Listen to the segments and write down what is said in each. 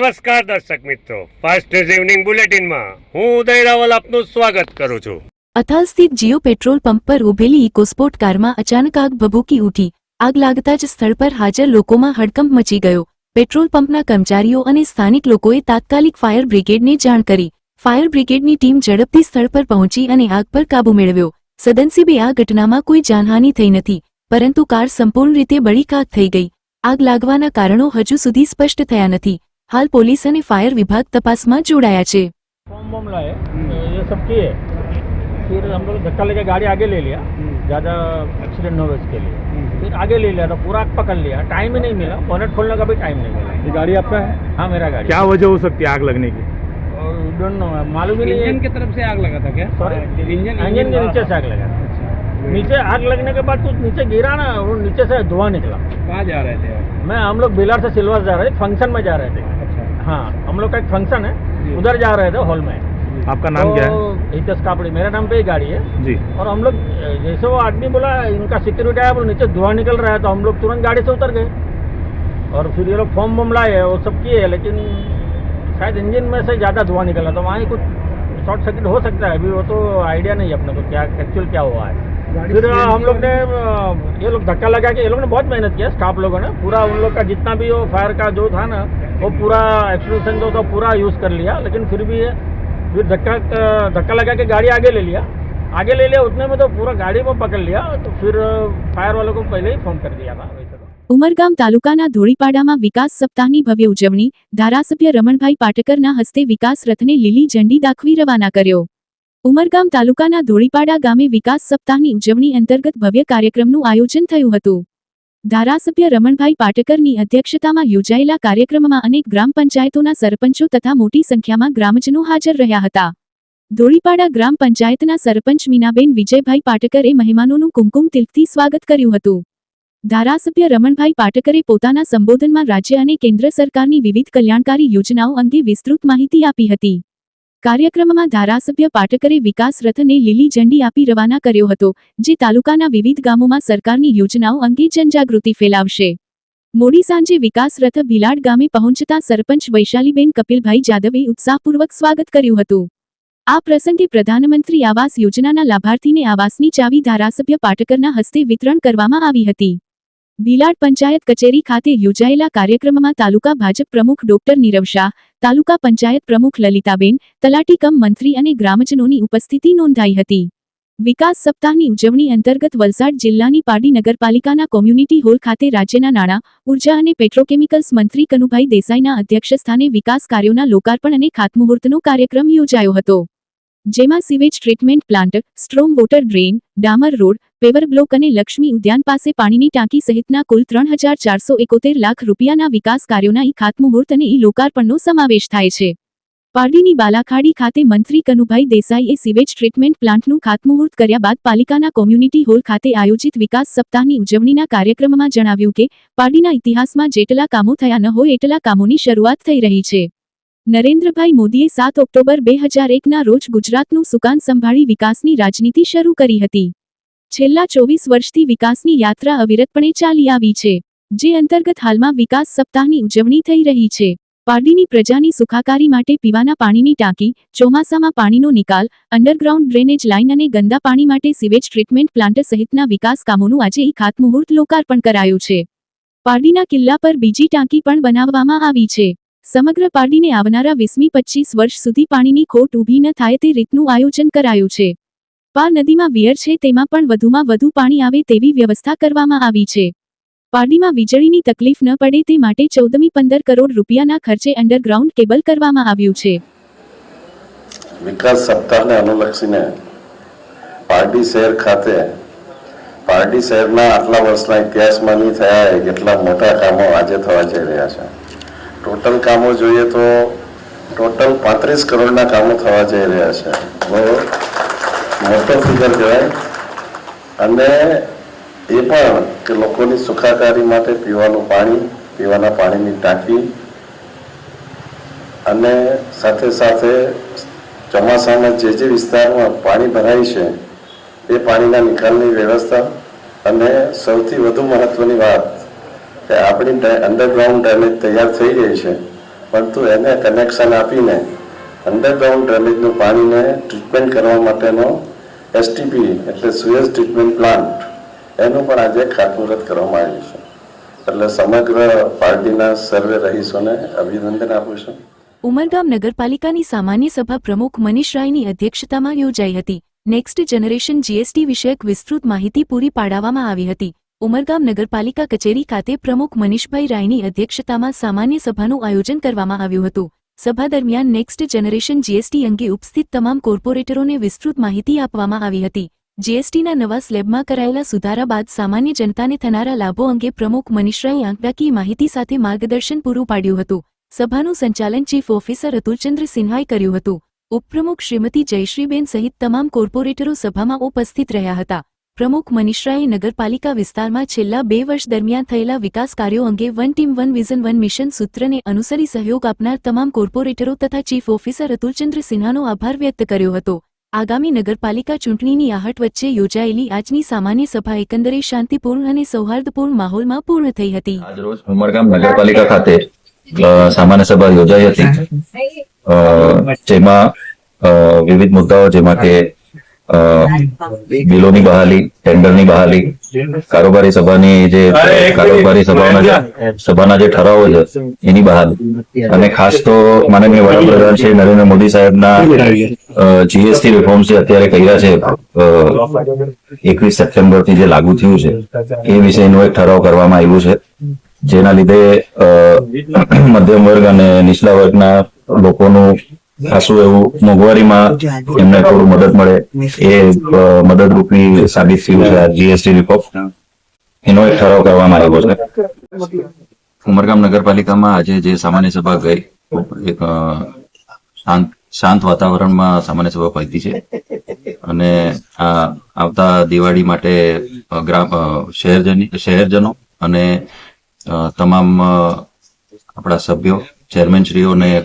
નમસ્કાર દર્શક મિત્રો. ફાસ્ટ ઇવનિંગ બુલેટિનમાં હું ઉદય રાવલ આપનું સ્વાગત કરું છું. અથાલ સ્થિત જીઓ પેટ્રોલ પંપ પર ઉભેલી ઇકોસ્પોર્ટ કારમાં અચાનક આગ ભભૂકી ઉઠી. આગ લાગતા જ સ્થળ પર હાજર લોકોમાં હડકંપ મચી ગયો. પેટ્રોલ પંપના કર્મચારીઓ અને સ્થાનિક લોકોએ તાત્કાલિક ફાયર બ્રિગેડને જાણ કરી. ફાયર બ્રિગેડની ટીમ ઝડપથી સ્થળ પર પહોંચી અને આગ પર કાબૂ મેળવ્યો. સદનસીબે આ ઘટનામાં કોઈ જાનહાનિ થઈ નથી, પરંતુ કાર સંપૂર્ણ રીતે બળી ખાક થઈ ગઈ. આગ લાગવાના કારણો હજુ સુધી સ્પષ્ટ થયા નથી. હાલ પોલીસ અને ફાયર વિભાગ તપાસમાં જોડાયા છે फॉर्म वॉर्म लाए ये सब किए फिर हम लोग धक्का लेके गाड़ी आगे ले लिया ज़्यादा एक्सीडेंट न हो इसके लिए फिर आगे ले लिया तो पूरा आग पकड़ लिया टाइम ही नहीं मिला बोनेट खोलने का भी टाइम नहीं मिला ये गाड़ी आपका है हाँ मेरा गाड़ी क्या वजह हो सकती है आग लगने की डोंट नो मालूम ही नहीं इंजन की तरफ से आग लगा था क्या सॉरी इंजन इंजन के नीचे से आग लगा नीचे आग लगने के बाद कुछ नीचे गिरा ना वो नीचे से धुआँ निकला। कहाँ जा रहे थे? मैं हम लोग बिलार से सिल्वर जा रहे थे फ़ंक्शन में जा रहे थे। अच्छा। हाँ हम लोग का एक फ़ंक्शन है उधर जा रहे थे हॉल में। आपका नाम तो क्या है? तो हितेश कापड़ी मेरा नाम पे ही गाड़ी है। जी। और हम लोग जैसे वो आदमी बोला इनका सिक्योरिटी आया बोला नीचे धुआँ निकल रहा है। तो हम लोग तुरंत गाड़ी से उतर गए। और फिर ये लोग फॉर्म वॉर्म लाए वो सब किए लेकिन शायद इंजन में से ज़्यादा धुआँ निकला। तो वहाँ ही कुछ शॉर्ट सर्किट हो सकता है अभी वो तो आइडिया नहीं है अपने को क्या एक्चुअल क्या हुआ है। फिर अ, हम लोग ने अ, ये लोग धक्का लगा के ये लोग ने बहुत मेहनत किया स्टाफ लोगों ने पूरा उन लोग का जितना भी वो फायर का जो था ना वो पूरा एक्सटेंशन जो था पूरा यूज़ कर लिया लेकिन फिर भी ये फिर धक्का अ, धक्का लगा के गाड़ी आगे ले लिया आगे ले लिया उतने में तो पूरा गाड़ी में पकड़ लिया तो फिर अ, फायर वालों को पहले ही फोन कर दिया था वैसे तो ઉમરગામ તાલુકાના ધોળીપાડામાં વિકાસ સપ્તાહની ભવ્ય ઉજવણી ધારાસભ્ય રમણભાઈ પાટકરના હસ્તે વિકાસ રથને લીલી ઝંડી દાખવી રવાના કર્યો ઉમરગામ તાલુકાના ધોળીપાડા ગામે વિકાસ સપ્તાહની ઉજવણી અંતર્ગત ભવ્ય કાર્યક્રમનું આયોજન થયું હતું. ધારાસભ્ય રમણભાઈ પાટકરની અધ્યક્ષતામાં યોજાયેલા કાર્યક્રમમાં અનેક ગ્રામ પંચાયતોના સરપંચો તથા મોટી સંખ્યામાં ગ્રામજનો હાજર રહ્યા હતા. ધોળીપાડા ગ્રામ પંચાયતના સરપંચ મીનાબેન વિજયભાઈ પાટકરે મહેમાનોનું કુમકુમ તિલકથી સ્વાગત કર્યું હતું. ધારાસભ્ય રમણભાઈ પાટકરે પોતાના સંબોધનમાં રાજ્ય અને કેન્દ્ર સરકારની વિવિધ કલ્યાણકારી યોજનાઓ અંગે વિસ્તૃત માહિતી આપી હતી. કાર્યક્રમમાં ધારાસભ્ય પાટકરે વિકાસ રથને લીલી ઝંડી આપી રવાના કર્યો હતો, જે તાલુકાના વિવિધ ગામોમાં સરકારની યોજનાઓ અંગે જનજાગૃતિ ફેલાવશે. મોડી સાંજે વિકાસ રથ ભીલાડ ગામે પહોંચતા સરપંચ વૈશાલીબેન કપિલભાઈ જાદવે ઉત્સાહપૂર્વક સ્વાગત કર્યું હતું. આ પ્રસંગે પ્રધાનમંત્રી આવાસ યોજનાના લાભાર્થીને આવાસની ચાવી ધારાસભ્ય પાટકરના હસ્તે વિતરણ કરવામાં આવી હતી. ભીલાડ પંચાયત કચેરી ખાતે યોજાયેલા કાર્યક્રમમાં તાલુકા ભાજપ પ્રમુખ ડોક્ટર નીરવ શાહ, તાલુકા પંચાયત પ્રમુખ લલિતાબેન, તલાટી કમ મંત્રી અને ગ્રામજનોની ઉપસ્થિતિ નોંધાઈ હતી. વિકાસ સપ્તાહની ઉજવણી અંતર્ગત વલસાડ જિલ્લાની પારડી નગરપાલિકાના કોમ્યુનિટી હોલ ખાતે રાજ્યના નાણાં, ઊર્જા અને પેટ્રોકેમિકલ્સ મંત્રી કનુભાઈ દેસાઈના અધ્યક્ષસ્થાને વિકાસ કાર્યોના લોકાર્પણ અને ખાતમુહૂર્તનો કાર્યક્રમ યોજાયો હતો. જેમાં sewage treatment plant storm water drain ડામર રોડ પેવર બ્લોક અને લક્ષ્મી ઉદ્યાન પાસે પાણીની ટાંકી સહિતના કુલ ત્રણ હજાર ચારસો એકોતેર લાખ રૂપિયાના વિકાસ કાર્યોના ઈ ખાતમુહૂર્ત અને ઈ લોકાર્પણનો સમાવેશ થાય છે. પારડીની બાલાખાડી ખાતે મંત્રી કનુભાઈ દેસાઈએ સીવેજ ટ્રીટમેન્ટ પ્લાન્ટનું ખાતમુહૂર્ત કર્યા બાદ પાલિકાના કોમ્યુનિટી હોલ ખાતે આયોજિત વિકાસ સપ્તાહની ઉજવણીના કાર્યક્રમમાં જણાવ્યું કે, પારડીના ઇતિહાસમાં જેટલા કામો થયા ન હોય એટલા કામોની શરૂઆત થઈ રહી છે. નરેન્દ્રભાઈ મોદીએ સાત ઓક્ટોબર બે હજાર એકના રોજ ગુજરાતનું સુકાન સંભાળી વિકાસની રાજનીતિ શરૂ કરી હતી. છેલ્લા ચોવીસ વર્ષથી વિકાસની યાત્રા અવિરતપણે ચાલી આવી છે, જે અંતર્ગત હાલમાં વિકાસ સપ્તાહની ઉજવણી થઈ રહી છે. પારડીની પ્રજાની સુખાકારી માટે પીવાના પાણીની ટાંકી, ચોમાસામાં પાણીનો નિકાલ, અંડરગ્રાઉન્ડ ડ્રેનેજ લાઇન અને ગંદા પાણી માટે સીવેજ ટ્રીટમેન્ટ પ્લાન્ટ સહિતના વિકાસ કામોનું આજે એક ખાતમુહૂર્ત લોકાર્પણ કરાયું છે. પારડીના કિલ્લા પર બીજી ટાંકી પણ બનાવવામાં આવી છે. સમગ્ર પારડીને આવનારા વીસમી પચીસ વર્ષ સુધી પાણીની ખોટ ઊભી ન થાય તે રીતનું આયોજન કરાયું છે. પાર નદીમાં વિયર છે તેમાં પણ વધુમાં વધુ પાણી આવે તેવી વ્યવસ્થા કરવામાં આવી છે. પારડીમાં વીજળીની તકલીફ ન પડે તે માટે ચૌદમી પંદર કરોડ રૂપિયાના ખર્ચે અંડરગ્રાઉન્ડ કેબલ કરવામાં આવ્યું છે. વિકાસ સપ્તાહને અનુલક્ષીને પારડી શહેર ખાતે, પારડી શહેરના આટલા વર્ષના ઇતિહાસમાં નહીં થયા એટલા મોટા કામો આજે થવા જઈ રહ્યા છે. ટોટલ કામો જોઈએ તો ટોટલ પાંત્રીસ કરોડના કામો થવા જઈ રહ્યા છે. બહુ મોટો ફિગર કહેવાય. અને એ પણ કે લોકોની સુખાકારી માટે પીવાનું પાણી, પીવાના પાણીની ટાંકી અને સાથે સાથે ચોમાસામાં જે જે વિસ્તારમાં પાણી ભરાય છે, એ પાણીના નિકાલની વ્યવસ્થા અને સૌથી વધુ મહત્વની વાત કે આપણી અંડરગ્રાઉન્ડ ડ્રેનેજ તૈયાર થઈ ગઈ છે, પરંતુ એને કનેક્શન આપીને અંડરગ્રાઉન્ડ ડ્રેનેજનું પાણીને ટ્રીટમેન્ટ કરવા માટેનો એસટીપી એટલે સુએઝ ટ્રીટમેન્ટ પ્લાન્ટ એનું પણ આજે ખાતમુહૂર્ત કરવામાં આવ્યું છે. એટલે સમગ્ર પાર્ટીના સર્વે રહીશોને અભિનંદન આપું છું. ઉમરગામ નગરપાલિકાની સામાન્ય સભા પ્રમુખ મનીષ રાયની અધ્યક્ષતામાં યોજાઈ હતી. નેક્સ્ટ જનરેશન જીએસટી વિષયક વિસ્તૃત માહિતી પૂરી પાડવામાં આવી હતી. ઉમરગામ નગરપાલિકા કચેરી ખાતે પ્રમુખ મનીષભાઈ રાયની અધ્યક્ષતામાં સામાન્ય સભાનું આયોજન કરવામાં આવ્યું હતું. સભા દરમિયાન નેક્સ્ટ જનરેશન જીએસટી અંગે ઉપસ્થિત તમામ કોર્પોરેટરોને વિસ્તૃત માહિતી આપવામાં આવી હતી. જીએસટીના નવા સ્લેબમાં કરાયેલા સુધારા બાદ સામાન્ય જનતાને થનારા લાભો અંગે પ્રમુખ મનીષરાએ આંકડાકીય માહિતી સાથે માર્ગદર્શન પૂરું પાડ્યું હતું. સભાનું સંચાલન ચીફ ઓફિસર અતુલચંદ્ર સિન્હાએ કર્યું હતું. ઉપપ્રમુખ શ્રીમતી જયશ્રીબેન સહિત તમામ કોર્પોરેટરો સભામાં ઉપસ્થિત રહ્યા હતા. પ્રમુખ મનીષરાએ નગરપાલિકા વિસ્તારમાં છેલ્લા બે વર્ષ દરમિયાન થયેલા વિકાસ કાર્યો અંગે one team one vision one mission સૂત્રને અનુસરી સહયોગ આપનાર તમામ કોર્પોરેટરો તથા ચીફ ઓફિસર અતુલચંદ્ર સિન્હાનો આભાર વ્યક્ત કર્યો હતો. આગામી નગરપાલિકા ચૂંટણીની આહટ વચ્ચે યોજાયેલી આજની સામાન્ય સભા એકંદરે શાંતિપૂર્ણ અને સૌહાર્દપૂર્ણ માહોલમાં પૂર્ણ થઈ હતી. નગરપાલિકા ખાતે સામાન્ય સભા યોજાઈ હતી. જેમાં વિવિધ મુદ્દાઓ જેમાં કે બિલોની બહાલી ટેન્ડરની બહાલી કારોબારી સભાની જે કારોબારી સભાના જે સભાના જે ઠરાવો છે એની બહાલી. અને ખાસ તો માનનીય વડાપ્રધાન શ્રી નરેન્દ્ર મોદી સાહેબના જીએસટી રિફોર્મ જે અત્યારે કર્યા છે એકવીસ સપ્ટેમ્બરથી જે લાગુ થયું છે એ વિષયનો એક ઠરાવ કરવામાં આવ્યું છે. જેના લીધે મધ્યમ વર્ગ અને નીચલા વર્ગના લોકોનું ખાસું એવું મોંઘવારીમાં એમને થોડું મદદ મળે. એ મદદરૂપી સાબિત થયું છે જીએસટી રિપોર્ટ એનો એક ઠરાવ કરવામાં આવ્યો છે. ઉમરગામ નગરપાલિકામાં આજે જે સામાન્ય સભા ગઈ એક શાંત શાંત વાતાવરણમાં સામાન્ય સભા પહોંચી છે. અને આ આવતા દિવાળી માટે ગ્રામ શહેરજની શહેરજનો અને તમામ આપણા સભ્યો ચેરમેનશ્રીઓને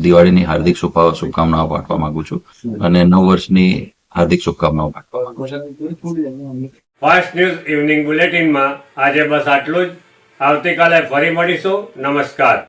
દિવાળીની હાર્દિક શુભા- શુભકામનાઓ પાઠવા માંગુ છું અને નવ વર્ષની હાર્દિક શુભકામનાઓ પાઠવા માંગુ છું. ફાસ્ટ ન્યૂઝ ઇવનિંગ બુલેટિનમાં આજે બસ આટલું જ. આવતીકાલે ફરી મળીશું. નમસ્કાર.